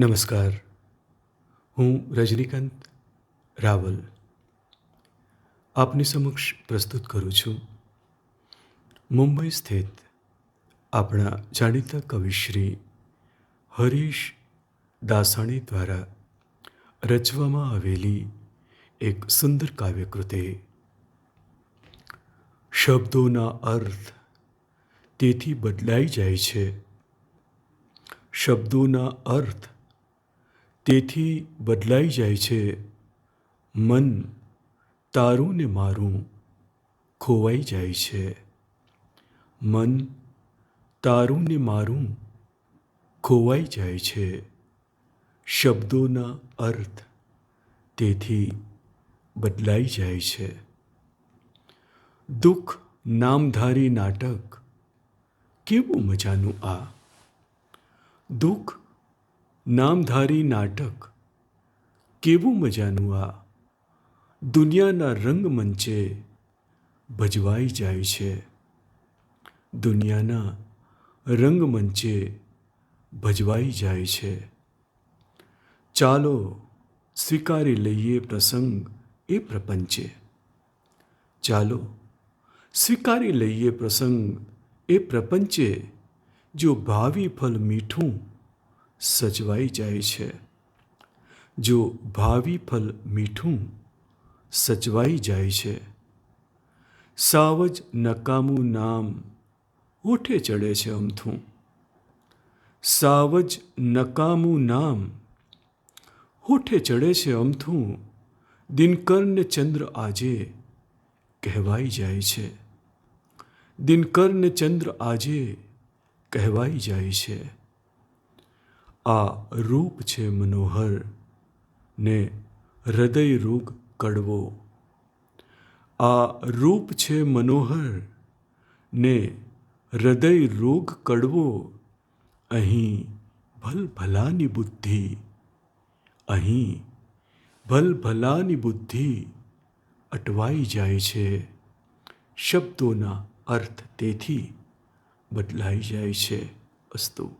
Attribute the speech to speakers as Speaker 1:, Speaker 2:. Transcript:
Speaker 1: નમસ્કાર. હું રજનીકાંત રાવલ. આપની સમક્ષ પ્રસ્તુત કરું છું. મુંબઈ સ્થિત આપણા જાણીતા કવિશ્રી હરીશ દાસાણી દ્વારા રચવામાં આવેલી એક સુંદર કાવ્યકૃતિ, શબ્દોના અર્થ તેથી બદલાઈ જાય છે. શબ્દોના અર્થ તેથી બદલાઈ જાય છે. મન તારું ને મારું ખોવાઈ જાય છે. મન તારું ને મારું ખોવાઈ જાય છે. શબ્દોના અર્થ તેથી બદલાઈ જાય છે. દુઃખ નામધારી નાટક કેવું મજાનું આ? દુઃખ નામધારી નાટક. કેવું મજાનું આ. દુનિયાના રંગમંચે ભજવાઈ જાય છે. દુનિયાના રંગમંચે ભજવાઈ જાય છે. ચાલો સ્વીકારી લઈએ પ્રસંગ એ પ્રપંચે. ચાલો સ્વીકારી લઈએ પ્રસંગ એ પ્રપંચે. જો ભાવિ ફલ મીઠું સચવાઈ જાય છે. જો ભાવિ ફલ મીઠું સચવાઈ જાય છે. સાવજ નકામું નામ ઓઠે ચડે છે અમથું. સાવજ નકામું નામ હોઠે ચડે છે અમથું. દિનકરને ચંદ્ર આજે કહેવાઈ જાય છે. દિનકરને ચંદ્ર આજે કહેવાઈ જાય છે. આ રૂપ છે મનોહર ને હૃદય રોગ કડવો. આ રૂપ છે મનોહર ને હૃદય રોગ કડવો. અહીં ભલભલાની બુદ્ધિ, અહીં ભલભલાની બુદ્ધિ અટવાઈ જાય છે. શબ્દોના અર્થ તેથી બદલાઈ જાય છે અસ્તુ.